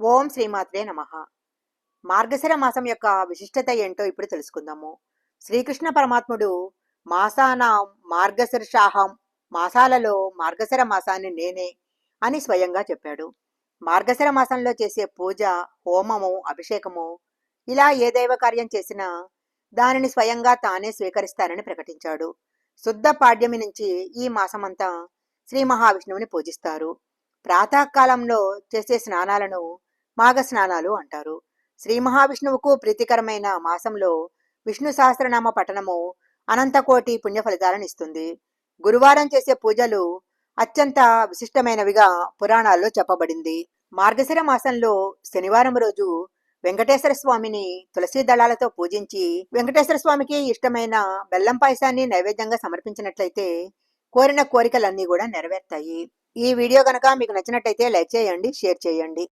ఓం శ్రీమాత్రే నమ. మార్గశిర మాసం యొక్క విశిష్టత ఏంటో ఇప్పుడు తెలుసుకుందాము. శ్రీకృష్ణ పరమాత్ముడు మాసానాం మార్గశిర్షాహం మాసాలలో మార్గశిర మాసాన్ని నేనే అని స్వయంగా చెప్పాడు. మార్గశిర మాసంలో చేసే పూజ హోమము అభిషేకము ఇలా ఏ దైవ కార్యం చేసినా దానిని స్వయంగా తానే స్వీకరిస్తానని ప్రకటించాడు. శుద్ధ పాడ్యమి నుంచి ఈ మాసమంతా శ్రీ మహావిష్ణువుని పూజిస్తారు. ప్రాతకాలంలో చేసే స్నానాలను మాఘ స్నానాలు అంటారు. శ్రీ మహావిష్ణువుకు ప్రీతికరమైన మాసంలో విష్ణు సహస్రనామ పఠనము అనంతకోటి పుణ్య ఫలితాలను ఇస్తుంది. గురువారం చేసే పూజలు అత్యంత విశిష్టమైనవిగా పురాణాల్లో చెప్పబడింది. మార్గశిర మాసంలో శనివారం రోజు వెంకటేశ్వర స్వామిని తులసి దళాలతో పూజించి వెంకటేశ్వర స్వామికి ఇష్టమైన బెల్లం పాయసాన్ని నైవేద్యంగా సమర్పించినట్లయితే కోరిన కోరికలన్నీ కూడా నెరవేర్తాయి. ఈ వీడియో కనుక మీకు నచ్చినట్టయితే లైక్ చేయండి షేర్ చేయండి.